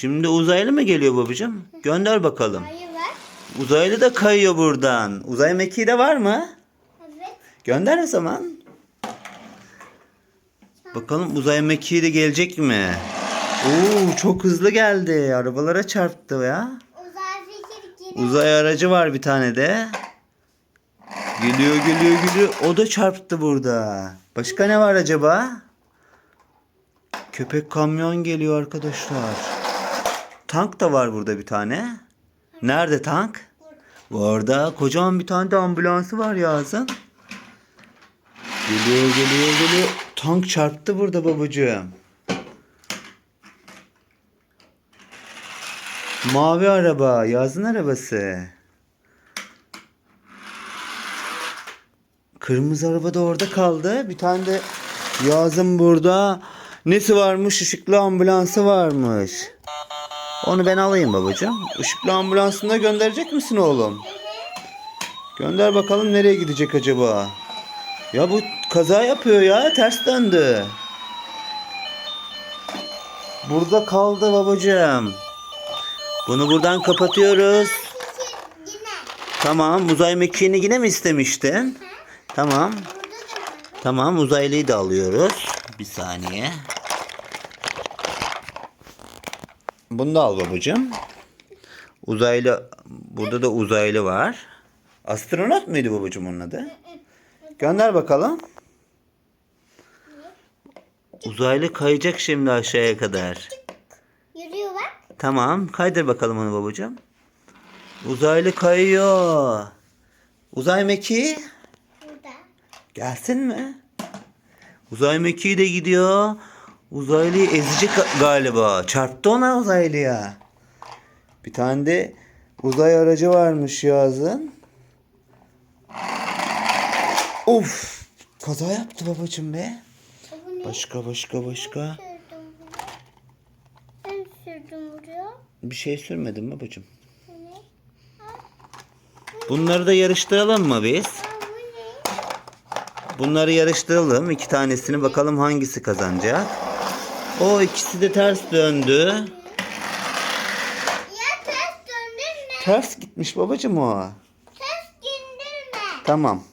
Şimdi uzaylı mı geliyor babacığım? Gönder bakalım. Hayır var. Uzaylı da kayıyor buradan. Uzay mekiği de var mı? Evet. Gönder o zaman. Bakalım uzay mekiği de gelecek mi? Oo çok hızlı geldi. Arabalara çarptı ya. Uzay fikir. Uzay aracı var bir tane de. Geliyor geliyor geliyor. O da çarptı burada. Başka ne var acaba? Köpek kamyon geliyor arkadaşlar. Tank da var burada bir tane. Nerede tank? Orada kocaman bir tane de ambulansı var Yazın. Geliyor geliyor geliyor. Tank çarptı burada babacığım. Mavi araba, Yazın arabası. Kırmızı araba da orada kaldı. Bir tane de Yazın burada. Nesi varmış? Işıklı ambulansı varmış. Onu ben alayım babacığım. Işıklı ambulansını da gönderecek misin oğlum? Gönder bakalım nereye gidecek acaba? Ya bu kaza yapıyor ya. Ters döndü. Burada kaldı babacığım. Bunu buradan kapatıyoruz. Tamam uzay mekiğini yine mi istemiştin? Tamam. Tamam uzaylıyı da alıyoruz. Bir saniye. Bunu da al babacığım. Uzaylı burada da uzaylı var. Astronot muydu babacığım onun adı? Gönder bakalım. Uzaylı kayacak şimdi aşağıya kadar. Yürüyor bak. Tamam kaydır bakalım onu babacığım. Uzaylı kayıyor. Uzay mekiği Burada. gelsin mi? Uzay mekiği de gidiyor. Uzaylıyı ezecek galiba. Çarptı ona uzaylıya. Bir tane de uzay aracı varmış yazın. Of! Kaza yaptı babacığım be. Başka başka başka. Ben sürdüm buraya. Bir şey sürmedim ne? Bunları da yarıştıralım mı biz? Bunları yarıştıralım. İki tanesini bakalım hangisi kazanacak. O ikisi de ters döndü. Ya ters döndürme. Ters gitmiş babacığım o. Ters döndürme. Tamam.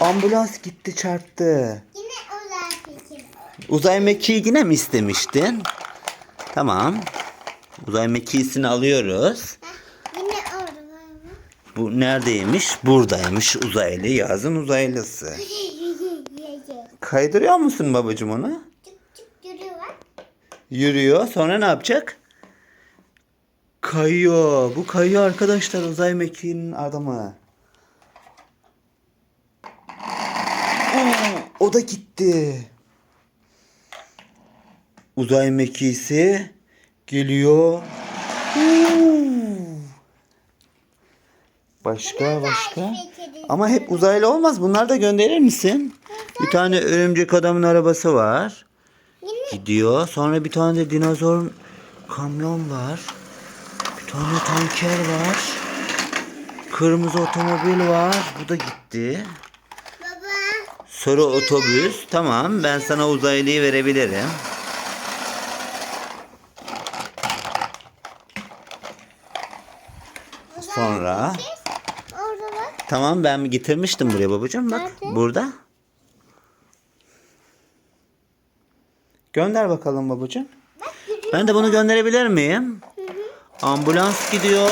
Ambulans gitti çarptı. Yine uzay fikir. Uzay mekiği yine mi istemiştin? Tamam. Uzay mekiğisini alıyoruz. Heh, Yine orada mı? Bu neredeymiş? Buradaymış uzaylı. Yazın uzaylısı. Kaydırıyor musun babacığım onu? Çık çık yürüyor bak. Yürüyor. Sonra ne yapacak? Kayıyor. Bu kayıyor arkadaşlar uzay mekiğinin adamı. O da gitti. Uzay mekiğisi geliyor. Başka başka. Ama hep uzaylı olmaz. Bunlar da gönderir misin? Bir tane örümcek adamın arabası var. Gidiyor. Sonra bir tane de dinozor kamyon var. Bir tane tanker var. Kırmızı otomobil var. Bu da gitti. baba. Sarı otobüs. Tamam ben sana uzaylıyı verebilirim. Sonra tamam ben getirmiştim buraya babacığım bak Nerede? burada. Gönder bakalım babacığım. Ben de bunu gönderebilir miyim? Ambulans gidiyor.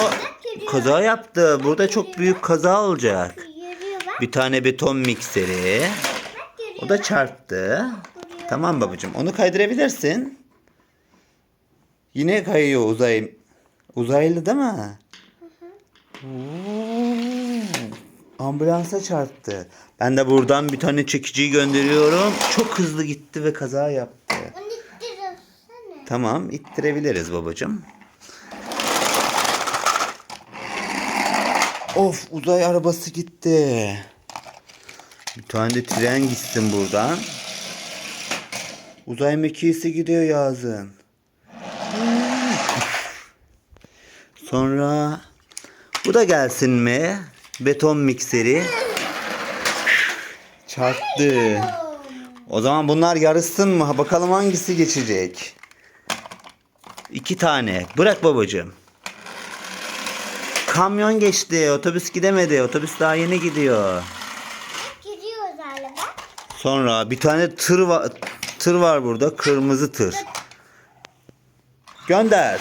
Kaza yaptı. Burada çok büyük kaza olacak. Bir tane beton mikseri. O da çarptı. Tamam babacığım. Onu kaydırabilirsin. Yine kayıyor uzay. Uzaylı değil mi? Oo. Ambulansa çarptı. Ben de buradan bir tane çekiciyi gönderiyorum. Çok hızlı gitti ve kaza yaptı. Tamam, ittirebiliriz babacığım. Of, uzay arabası gitti. Bir tane de tren gitsin buradan. Uzay mekiğisi gidiyor yazın. Sonra bu da gelsin mi? Beton mikseri. Çarptı. O zaman bunlar yarışsın mı? Bakalım hangisi geçecek. İki tane. Bırak babacığım. Kamyon geçti. Otobüs gidemedi. Otobüs daha yeni gidiyor. Bak giriyor galiba. Sonra bir tane tır var. Tır var burada. Kırmızı tır. Gönder.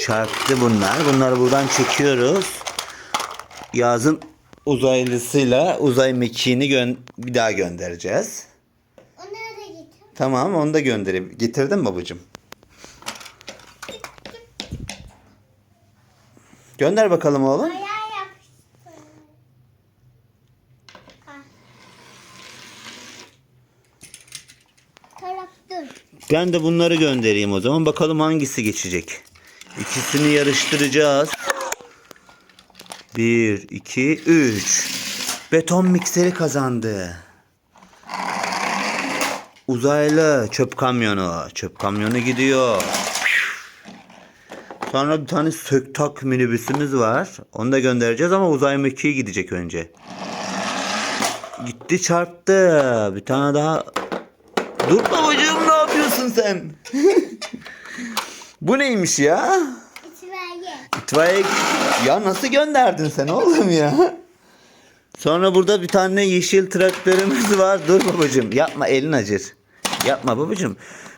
Çarptı bunlar. Bunları buradan çekiyoruz. Yazın uzaylısıyla uzay mekiğini bir daha göndereceğiz. Tamam onu da göndereyim. Getirdin mi babacığım? Gönder bakalım oğlum. Ayağı yapıştı. Ben de bunları göndereyim o zaman. Bakalım hangisi geçecek. İkisini yarıştıracağız. 1, 2, 3. Beton mikseri kazandı. Uzaylı çöp kamyonu. Çöp kamyonu gidiyor. Sonra bir tane söktak minibüsümüz var. Onu da göndereceğiz ama uzay mekiği gidecek önce. Gitti çarptı. Bir tane daha Dur babacığım ne yapıyorsun sen? Bu neymiş ya? İtfaiye. İtfaiye... Ya nasıl gönderdin sen oğlum ya? Sonra burada bir tane yeşil traktörümüz var. Dur babacığım yapma elin acır. Yapma babacığım.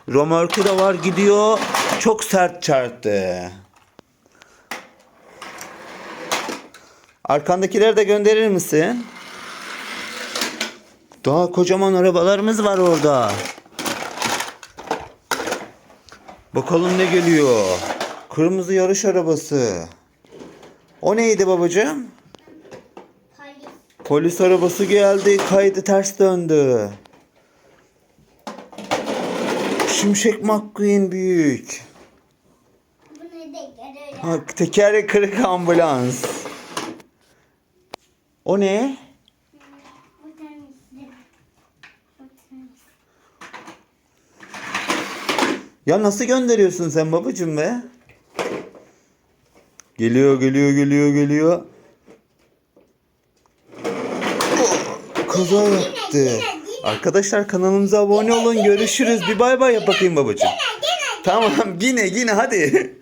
Romörkü de var gidiyor. Çok sert çarptı. Arkandakileri de gönderir misin? Daha kocaman arabalarımız var orada. Bakalım ne geliyor. Kırmızı yarış arabası. O neydi babacığım? Polis. Arabası geldi. Kaydı ters döndü. Şimşek McQueen büyük. Ha, tekeri kırık ambulans. O ne? Ya nasıl gönderiyorsun sen babacığım be? Geliyor geliyor geliyor geliyor. Kaza yaptı. Arkadaşlar kanalımıza abone olun. Görüşürüz. Bir bay bay yap bakayım babacığım. Tamam yine yine hadi.